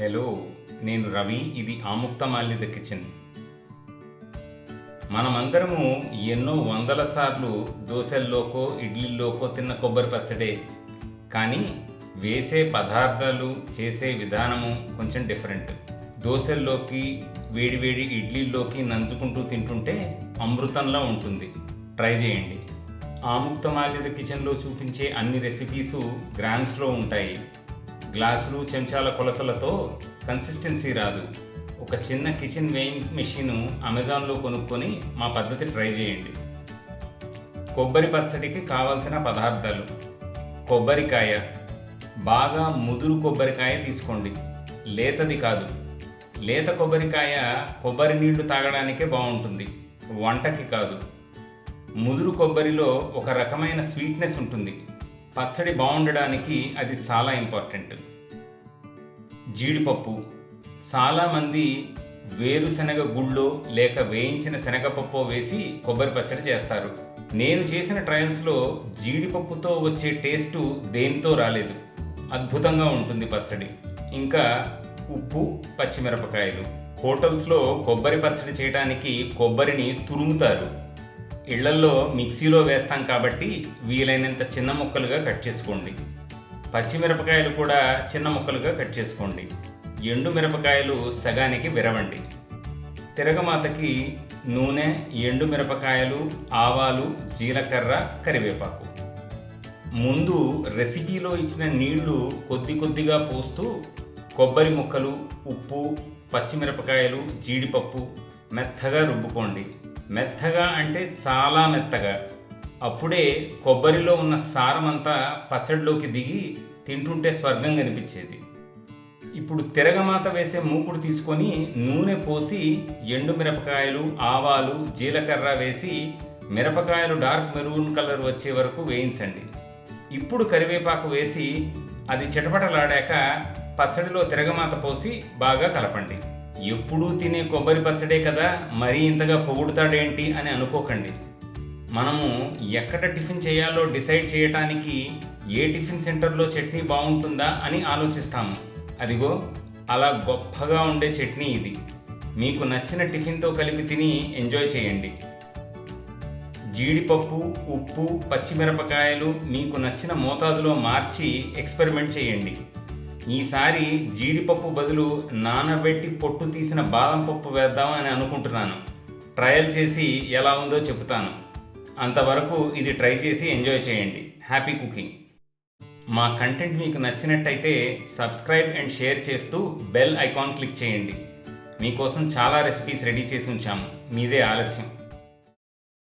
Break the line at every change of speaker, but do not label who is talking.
Hello నేను రవి ఇది Amukta Malyada kitchen. మనమందరము ఎన్నో వందల సార్లు దోశల్లోకో ఇడ్లీల్లోకో తిన్న కొబ్బరి పచ్చడే. కానీ వేసే పదార్థాలు చేసే విధానము కొంచెం డిఫరెంట్. దోశల్లోకి వేడివేడి ఇడ్లీల్లోకి నంచుకుంటూ తింటుంటే అమృతంలా ఉంటుంది. ట్రై చేయండి. ఆముక్త మాల్యద కిచెన్లో చూపించే అన్ని రెసిపీసు గ్రామ్స్లో ఉంటాయి. గ్లాసులు చెంచాల కొలతలతో కన్సిస్టెన్సీ రాదు. ఒక చిన్న కిచెన్ వేయింగ్ మెషిన్ అమెజాన్లో కొనుక్కొని మా పద్ధతి ట్రై చేయండి. కొబ్బరి పచ్చడికి కావాల్సిన పదార్థాలు. కొబ్బరికాయ. బాగా ముదురు కొబ్బరికాయ తీసుకోండి. లేతది కాదు. లేత కొబ్బరికాయ కొబ్బరి నీళ్ళు తాగడానికే బాగుంటుంది. వంటకి కాదు. ముదురు కొబ్బరిలో ఒక రకమైన స్వీట్నెస్ ఉంటుంది. పచ్చడి బాగుండడానికి అది చాలా ఇంపార్టెంట్. జీడిపప్పు చాలామంది వేరుశనగ గుళ్ళో లేక వేయించిన శనగపప్పు వేసి కొబ్బరి పచ్చడి చేస్తారు. నేను చేసిన ట్రయల్స్లో జీడిపప్పుతో వచ్చే టేస్టు దేనితో రాలేదు. అద్భుతంగా ఉంటుంది పచ్చడి. ఇంకా ఉప్పు పచ్చిమిరపకాయలు. హోటల్స్లో కొబ్బరి పచ్చడి చేయడానికి కొబ్బరిని తురుముతారు. ఇళ్ళల్లో మిక్సీలో వేస్తాం కాబట్టి వీలైనంత చిన్న ముక్కలుగా కట్ చేసుకోండి. పచ్చిమిరపకాయలు కూడా చిన్న ముక్కలుగా కట్ చేసుకోండి. ఎండు మిరపకాయలు సగానికి విరవండి. తిరగమాతకి నూనె ఎండు మిరపకాయలు ఆవాలు జీలకర్ర కరివేపాకు. ముందు రెసిపీలో ఇచ్చిన నీళ్ళు కొద్ది కొద్దిగా పోస్తూ కొబ్బరి ముక్కలు ఉప్పు పచ్చిమిరపకాయలు జీడిపప్పు మెత్తగా రుబ్బుకోండి. మెత్తగా అంటే చాలా మెత్తగా. అప్పుడే కొబ్బరిలో ఉన్న సారమంతా పచ్చడిలోకి దిగి తింటుంటే స్వర్గం కనిపించేది. ఇప్పుడు తిరగమాత వేసే మూకుడు తీసుకొని నూనె పోసి ఎండు మిరపకాయలు ఆవాలు జీలకర్ర వేసి మిరపకాయలు డార్క్ మెరూన్ కలర్ వచ్చే వరకు వేయించండి. ఇప్పుడు కరివేపాకు వేసి అది చిటపటలాడాక పచ్చడిలో తిరగమాత పోసి బాగా కలపండి. ఎప్పుడూ తినే కొబ్బరి పచ్చడే కదా మరీ ఇంతగా పొగుడుతాడేంటి అని అనుకోకండి. మనము ఎక్కడ టిఫిన్ చేయాలో డిసైడ్ చేయటానికి ఏ టిఫిన్ సెంటర్లో చట్నీ బాగుంటుందా అని ఆలోచిస్తాము. అదిగో అలా గొప్పగా ఉండే చట్నీ ఇది. మీకు నచ్చిన టిఫిన్తో కలిపి తిని ఎంజాయ్ చేయండి. జీడిపప్పు ఉప్పు పచ్చిమిరపకాయలు మీకు నచ్చిన మోతాదులో మార్చి ఎక్స్పెరిమెంట్ చేయండి. ఈసారి జీడిపప్పు బదులు నానబెట్టి పొట్టు తీసిన బాదం పప్పు వేద్దామని అనుకుంటున్నాను. ట్రయల్ చేసి ఎలా ఉందో చెబుతాను. అంతవరకు ఇది ట్రై చేసి ఎంజాయ్ చేయండి. Happy cooking. మా కంటెంట్ మీకు నచ్చినట్టయితే సబ్స్క్రైబ్ అండ్ షేర్ చేస్తూ బెల్ ఐకాన్ క్లిక్ చేయండి. మీకోసం చాలా రెసిపీస్ రెడీ చేసి ఉంచాము. మీదే ఆలస్యం.